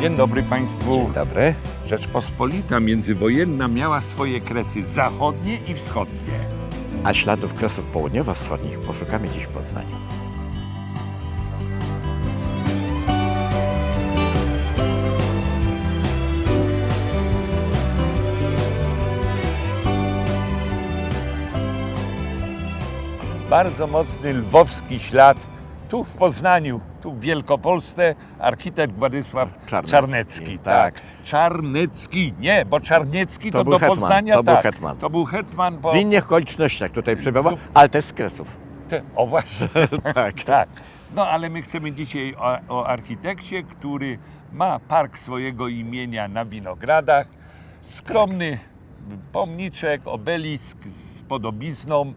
Dzień dobry Państwu. Dzień dobry. Rzeczpospolita międzywojenna miała swoje kresy zachodnie i wschodnie. A śladów kresów południowo-wschodnich poszukamy dziś w Poznaniu. Bardzo mocny lwowski ślad. Tu w Poznaniu, tu w Wielkopolsce, architekt Władysław Czarnecki, Czarnecki. tak. tak. Czarnecki, nie, bo Czarniecki to, To był do hetman, Poznania to był tak. hetman. To był hetman, bo... W innych okolicznościach tutaj przebywa, Zup- ale też z kresów. Te, o właśnie. tak. Tak. No ale my chcemy dzisiaj o, o architekcie, który ma park swojego imienia na Winogradach. Skromny pomniczek, obelisk z podobizną,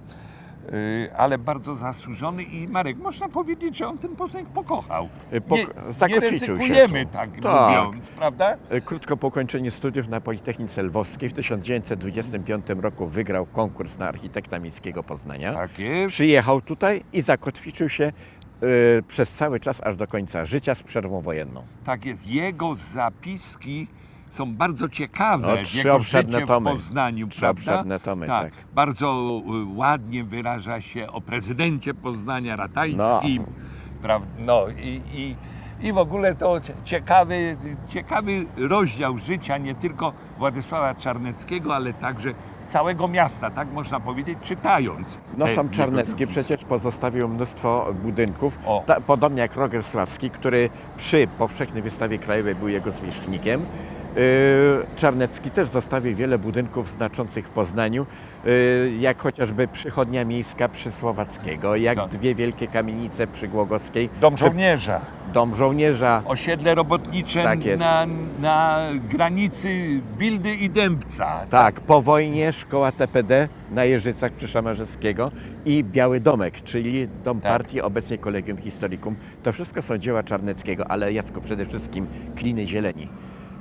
ale bardzo zasłużony i Marek, można powiedzieć, że on ten Poznań pokochał. Y, pok- nie, nie zakotwiczył się ryzykujemy tak, Tak. mówiąc, prawda? E, Krótko po ukończeniu studiów na Politechnice Lwowskiej w 1925 roku wygrał konkurs na architekta miejskiego Poznania. Tak jest. Przyjechał tutaj i zakotwiczył się e, przez cały czas aż do końca życia z przerwą wojenną. Tak jest. Jego zapiski są bardzo ciekawe. No, trzy obszerne tomy. w Poznaniu, Trzy prawda? obszerne tomy, tak. Bardzo y, ładnie wyraża się o prezydencie Poznania Ratajskim. No, no i, i, i w ogóle to cie- ciekawy, ciekawy rozdział życia nie tylko Władysława Czarneckiego, ale także całego miasta, tak można powiedzieć, czytając. No sam Czarnecki przecież pozostawił mnóstwo budynków, ta, podobnie jak Roger Sławski, który przy powszechnej wystawie krajowej był jego zwierzchnikiem. Yy, Czarnecki też zostawił wiele budynków znaczących w Poznaniu, yy, jak chociażby przychodnia miejska przy Słowackiego, jak Tak. dwie wielkie kamienice przy Głogowskiej, Dom żołnierza. dom żołnierza. Osiedle robotnicze Tak na, na granicy Bildy i Dębca. Tak, po wojnie szkoła TPD na Jeżycach przy Szamarzewskiego i Biały Domek, czyli Dom Tak. Partii, obecnie Kolegium Historicum. To wszystko są dzieła Czarneckiego, ale Jacko przede wszystkim Kliny Zieleni.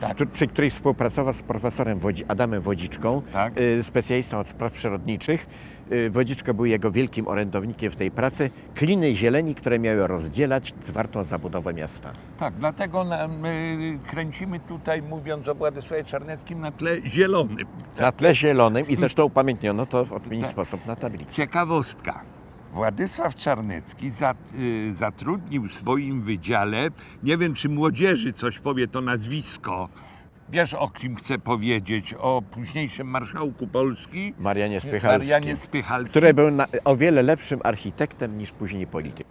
Tak. przy której współpracował z profesorem Wodzi, Adamem Wodziczką, Tak. y, specjalistą od spraw przyrodniczych. Y, Wodziczko był jego wielkim orędownikiem w tej pracy. Kliny zieleni, które miały rozdzielać zwartą zabudowę miasta. Tak, dlatego na, my kręcimy tutaj, mówiąc o Władysławie Czarneckim, na tle zielonym. Na tle zielonym i zresztą upamiętniono to w odpowiedni Tak. sposób na tablicy. Ciekawostka. Władysław Czarnecki y, zatrudnił w swoim wydziale, nie wiem czy młodzieży coś powie to nazwisko, wiesz o kim chcę powiedzieć, o późniejszym marszałku Polski, Marianie Spychalskim. Marianie Spychalskim który był na, o wiele lepszym architektem niż później polityk.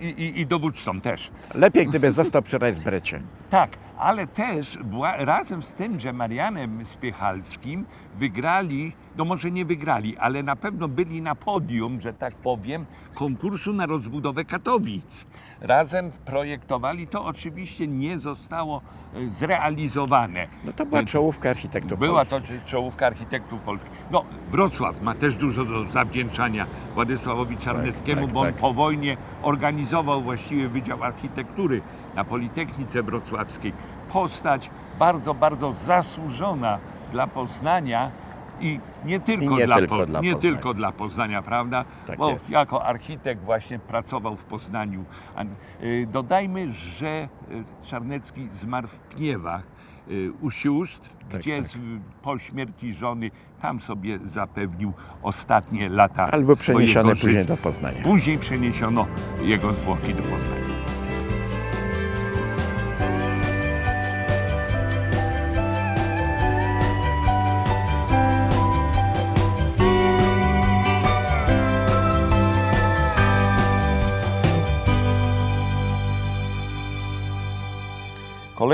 i, i, i dowódcą też. Lepiej, gdyby został przy Rajsbrecie. Tak, ale też była, razem z tym, że Marianem Spiechalskim wygrali, no może nie wygrali, ale na pewno byli na podium, że tak powiem, konkursu na rozbudowę Katowic. Razem projektowali, to oczywiście nie zostało e, zrealizowane. No to była Ten- czołówka architektów Była to polskich. czołówka architektów polskich. No, Wrocław ma też dużo do zawdzięczania Władysławowi Czarneckiemu, tak, bo on tak. po wojnie organizował właściwie Wydział Architektury na Politechnice Wrocławskiej. Postać bardzo, bardzo zasłużona dla Poznania i nie tylko, nie dla, tylko Po- dla nie Poznania. tylko dla Poznania, prawda? Tak bo jest. jako architekt właśnie pracował w Poznaniu. Y, Dodajmy, że y, Czarnecki zmarł w Pniewach y, u sióstr, Tak, gdzie tak. po śmierci żony tam sobie zapewnił ostatnie lata Albo życia. później do Poznania. Później przeniesiono jego zwłoki do Poznania.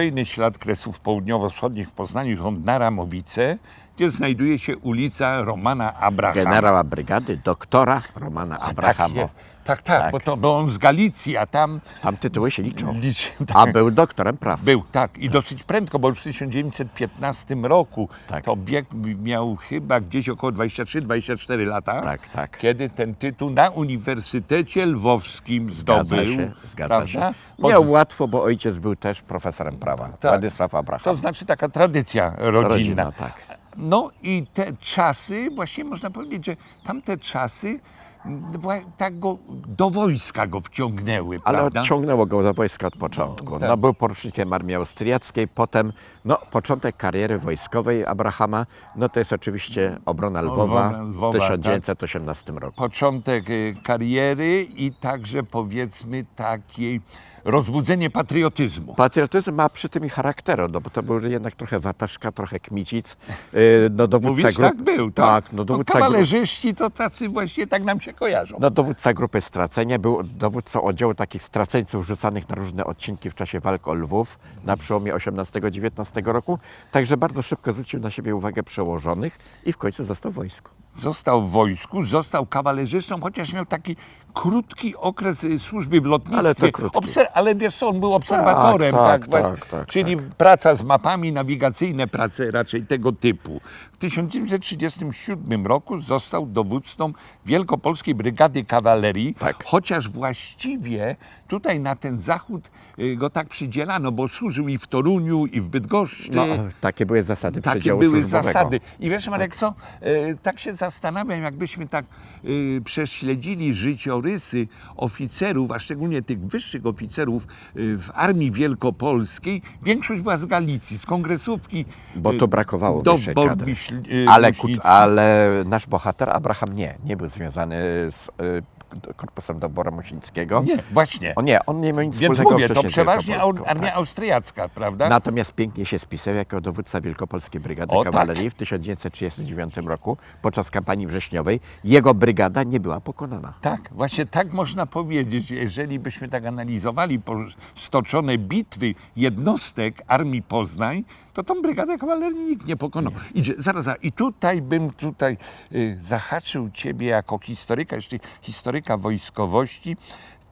Kolejny ślad kresów południowo-wschodnich w Poznaniu to Naramowice, gdzie znajduje się ulica Romana Abrahama. Generała brygady, doktora Romana A, Abrahamo. Tak, tak, tak, Tak. Bo, to, bo on z Galicji, a tam Tam tytuły się liczą. liczy, A był doktorem praw. Był, tak. I dosyć prędko, bo już w 1915 roku Tak. to bieg miał chyba gdzieś około 23-24 lata. Tak, tak. Kiedy ten tytuł na Uniwersytecie Lwowskim Zgadza zdobył. się, zgadza prawda? się. Bo- Miał łatwo, bo ojciec był też profesorem prawa. Tak. Władysław Abraham. To znaczy taka tradycja rodzinna. Rodzina, tak. No i te czasy, właśnie można powiedzieć, że tamte czasy tak go do wojska go wciągnęły, Ale prawda? odciągnęło go do wojska od początku. No, No, tak. był porucznikiem armii austriackiej, potem no, początek kariery wojskowej Abrahama, no to jest oczywiście obrona Lwowa Lwowa, Lwowa, w tak. 1918 roku. Początek y, kariery i także powiedzmy takiej rozbudzenie patriotyzmu. Patriotyzm ma przy tym i charakteru, no bo to był jednak trochę wataszka, trochę kmicic. Yy, No, dowódca Mówisz, grup... tak był, tak? Tak, no no, dowódca, grup... kawalerzyści to tacy właśnie tak nam się kojarzą. no, dowódca grupy stracenia, był dowódcą oddziału takich straceńców rzucanych na różne odcinki w czasie walk o Lwów na przełomie 18-19 roku. Także bardzo szybko zwrócił na siebie uwagę przełożonych i w końcu został w wojsku. Został w wojsku, został kawalerzystą, chociaż miał taki krótki okres y, służby w lotnictwie. Ale to krótki. Obser- ale wiesz co, on był obserwatorem. tak, wa- tak, tak, czyli praca z mapami, nawigacyjne prace raczej tego typu. W 1937 roku został dowódcą Wielkopolskiej Brygady Kawalerii, Tak. chociaż właściwie tutaj na ten zachód y, go tak przydzielano, bo służył i w Toruniu, i w Bydgoszczy. No, takie były zasady Takie były służbowego. zasady. I wiesz, Marek, co? E, tak się zastanawiam, jakbyśmy tak e, prześledzili życiorysy oficerów, a szczególnie tych wyższych oficerów e, w Armii Wielkopolskiej. Większość była z Galicji, z kongresówki. Bo e, to brakowało do. Bormiśl, e, Ale, ale nasz bohater Abraham nie, nie był związany z y, korpusem doboru Musińskiego. Nie, właśnie. O nie, on nie miał nic Więc wspólnego mówię, to przeważnie armia tak. austriacka, prawda? Natomiast pięknie się spisał jako dowódca Wielkopolskiej Brygady O, tak. Kawalerii w 1939 roku podczas kampanii wrześniowej. Jego brygada nie była pokonana. Tak, właśnie tak można powiedzieć. Jeżeli byśmy tak analizowali stoczone bitwy jednostek Armii Poznań, to tą brygadę kawalerii nikt nie pokonał. Idzie, zaraz, zaraz, i tutaj bym tutaj y, zahaczył ciebie jako historyka, jeszcze historyka wojskowości,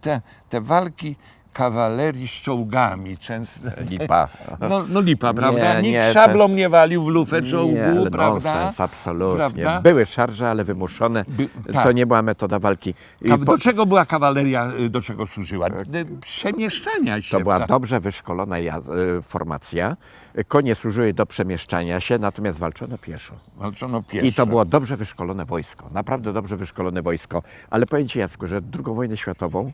te, te walki kawalerii z czołgami często. Lipa. No, no lipa, prawda? Nie, Nikt nie, to- szablą nie walił w lufę czołgu, Nie, ale prawda? nonsens, absolutnie. Prawda? Były szarże, ale wymuszone. By- To tak. nie była metoda walki. I Ka- po- Do czego była kawaleria, y, do czego służyła? Y, Przemieszczania się. To była tak. dobrze wyszkolona y, formacja. Konie służyły do przemieszczania się, natomiast walczono pieszo. Walczono pieszo. I to było dobrze wyszkolone wojsko, naprawdę dobrze wyszkolone wojsko. Ale powiem Ci Jacku, że II wojnę światową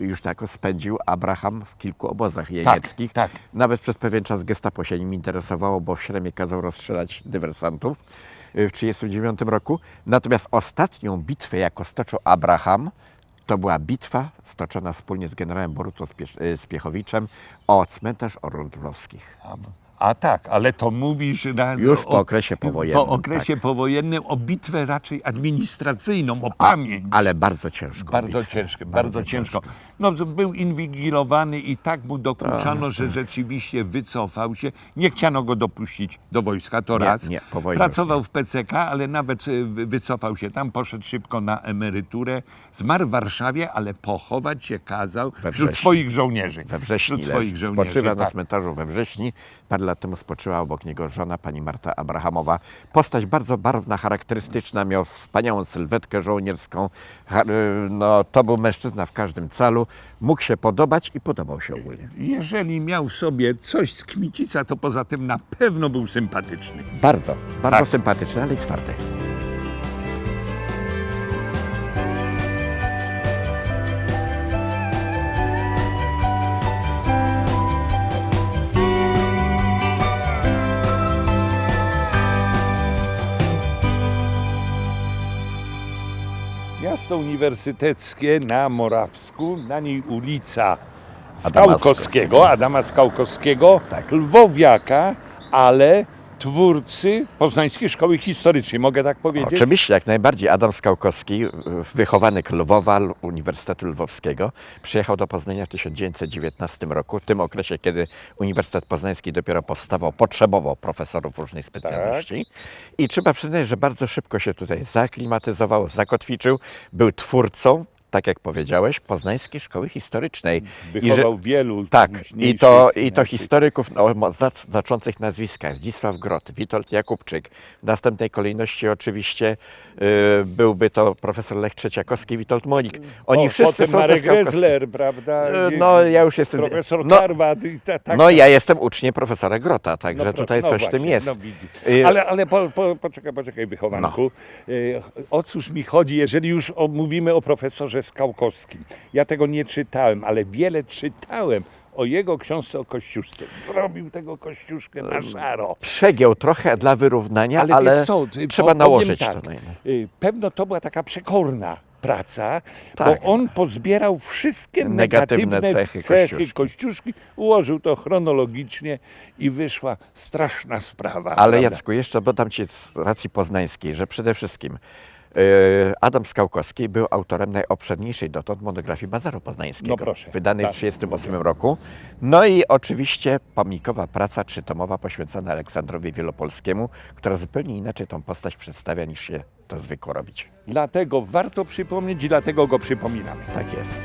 już tako spędził Abraham w kilku obozach jenieckich. tak. Nawet przez pewien czas gestapo się nim interesowało, bo w Śremie kazał rozstrzelać dywersantów y, w 1939 roku. Natomiast ostatnią bitwę, jaką stoczył Abraham, to była bitwa stoczona wspólnie z generałem Boruto y, Spiechowiczem o cmentarz Orląt Lwowskich. A, tak, ale to mówisz na, Już po okresie powojennym, Po okresie tak. powojennym o bitwę raczej administracyjną, o A, pamięć. ale bardzo ciężko. Bardzo ciężko, bardzo, ciężko. No, z- był inwigilowany i tak mu dokuczano, że rzeczywiście wycofał się. Nie chciano go dopuścić do wojska, to Nie, raz. nie, po wojnie Pracował w PCK, ale nawet wy- wycofał się tam, poszedł szybko na emeryturę. Zmarł w Warszawie, ale pochować się kazał wśród swoich żołnierzy. We Wśród swoich leży. żołnierzy, Spoczywa na tak. cmentarzu we wrześni. Lat temu spoczyła obok niego żona, pani Marta Abrahamowa. Postać bardzo barwna, charakterystyczna, miał wspaniałą sylwetkę żołnierską. Y, No, to był mężczyzna w każdym calu. Mógł się podobać i podobał się ogólnie. Jeżeli miał w sobie coś z Kmicica, to poza tym na pewno był sympatyczny. Bardzo, bardzo Tak. sympatyczny, ale i twardy. Miasto uniwersyteckie na Morawsku, na niej ulica Skałkowskiego, Adama Skałkowskiego, Tak. Lwowiaka, ale twórcy Poznańskiej Szkoły Historycznej, mogę tak powiedzieć? Oczywiście, jak najbardziej. Adam Skałkowski, y, wychowanek Lwowa, Uniwersytetu Lwowskiego, przyjechał do Poznania w 1919 roku. W tym okresie, kiedy Uniwersytet Poznański dopiero powstawał, potrzebował profesorów różnych specjalności. I trzeba przyznać, że bardzo szybko się tutaj zaklimatyzował, zakotwiczył, był twórcą tak jak powiedziałeś, Poznańskiej Szkoły Historycznej. I że- Wychował wielu tak, i to, i to historyków o znac- znaczących nazwiskach. Zdzisław Grot, Witold Jakubczyk. W następnej kolejności oczywiście y, byłby to profesor Lech Trzeciakowski, Witold Molik. Oni o, wszyscy są Marek. Grezler, prawda? E, no, ja już jestem- Profesor no- Karwat i ta, tak. No ja jestem uczniem profesora Grota, także No tutaj no coś w tym właśnie, jest. no. Y, ale ale po, po, poczekaj, poczekaj, wychowanku. No. Y, O cóż mi chodzi, jeżeli już o, mówimy o profesorze Skałkowskim. Ja tego nie czytałem, ale wiele czytałem o jego książce o Kościuszce. Zrobił tego Kościuszkę na szaro. Przegiął trochę dla wyrównania, ale, Ale, co, ty, trzeba nałożyć tak, to. No. y, Pewno to była taka przekorna praca, Tak. bo on pozbierał wszystkie Negatywne negatywne, cechy cechy, Kościuszki. Kościuszki, ułożył to chronologicznie i wyszła straszna sprawa. Ale prawda? Jacku, jeszcze dodam Ci z racji poznańskiej, że przede wszystkim Adam Skałkowski był autorem najobszerniejszej dotąd monografii Bazaru Poznańskiego, No proszę, wydanej tak. w 1938 roku. No i oczywiście pomnikowa praca trzytomowa poświęcona Aleksandrowi Wielopolskiemu, która zupełnie inaczej tą postać przedstawia niż się to zwykło robić. Dlatego warto przypomnieć i dlatego go przypominamy. Tak jest.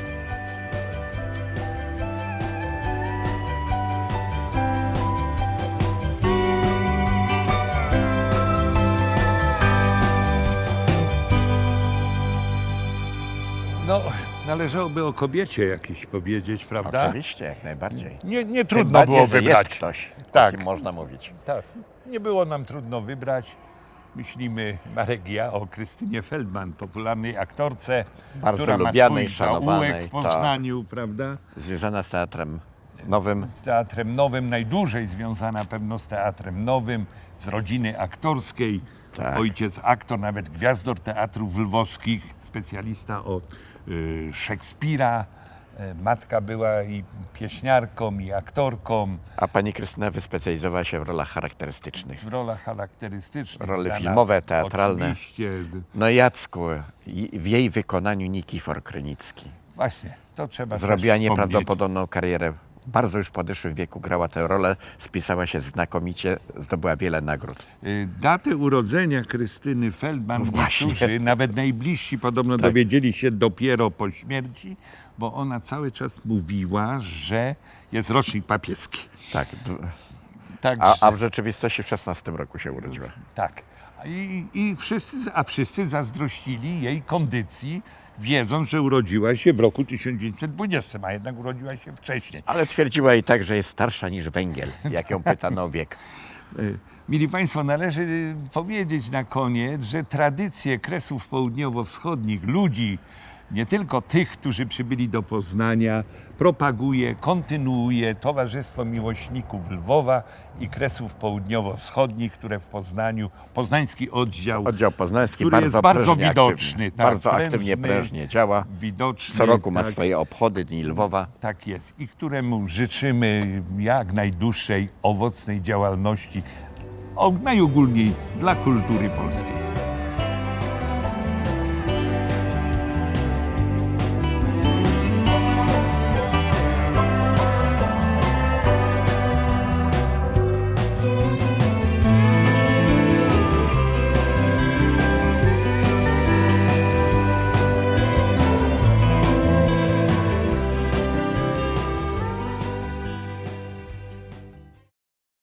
Należałoby o kobiecie jakiś powiedzieć, prawda? Oczywiście, jak najbardziej. Nie, nie trudno bardziej, było wybrać. Jest ktoś, Tak. tak. można mówić. Tak, nie było nam trudno wybrać. Myślimy, Marek ja, o Krystynie Feldman, popularnej aktorce, Bardzo która lubianej, ma swój szanowanej, w tak. Poznaniu, prawda? Związana z teatrem nowym. Z Teatrem Nowym, najdłużej związana pewno z Teatrem Nowym, z rodziny aktorskiej. Tak. Ojciec aktor, nawet gwiazdor teatrów lwowskich, specjalista od Szekspira. E, Matka była i pieśniarką, i aktorką. A pani Krystyna wyspecjalizowała się w rolach charakterystycznych. w rolach charakterystycznych. Role znana filmowe, teatralne. Oczywiście. No Jacku, w jej wykonaniu Nikifor Krynicki. Właśnie, to trzeba Zrobiła nieprawdopodobną karierę. Bardzo już w podeszłym wieku grała tę rolę, spisała się znakomicie, zdobyła wiele nagród. Y, Datę urodzenia Krystyny Feldman No właśnie. niektórzy, nawet najbliżsi podobno Tak. dowiedzieli się dopiero po śmierci, bo ona cały czas mówiła, że jest rocznik papieski. Tak, d- Także, a, a w rzeczywistości w 16 roku się urodziła. tak. I, i wszyscy, a wszyscy zazdrościli jej kondycji, wiedząc, że urodziła się w roku 1920, a jednak urodziła się wcześniej. Ale twierdziła i tak, że jest starsza niż węgiel, jak ją pytano o wiek. Y, Mili Państwo, należy y, powiedzieć na koniec, że tradycje kresów południowo-wschodnich, ludzi, nie tylko tych, którzy przybyli do Poznania, propaguje, kontynuuje Towarzystwo Miłośników Lwowa i Kresów Południowo-Wschodnich, które w Poznaniu, poznański oddział, Oddział Poznański który bardzo, jest bardzo prężnie widoczny. Aktywnie, tak, bardzo aktywnie, prężnie działa. widoczny. Co roku ma tak. swoje obchody Dni Lwowa. Tak jest i któremu życzymy jak najdłuższej, owocnej działalności, najogólniej dla kultury polskiej.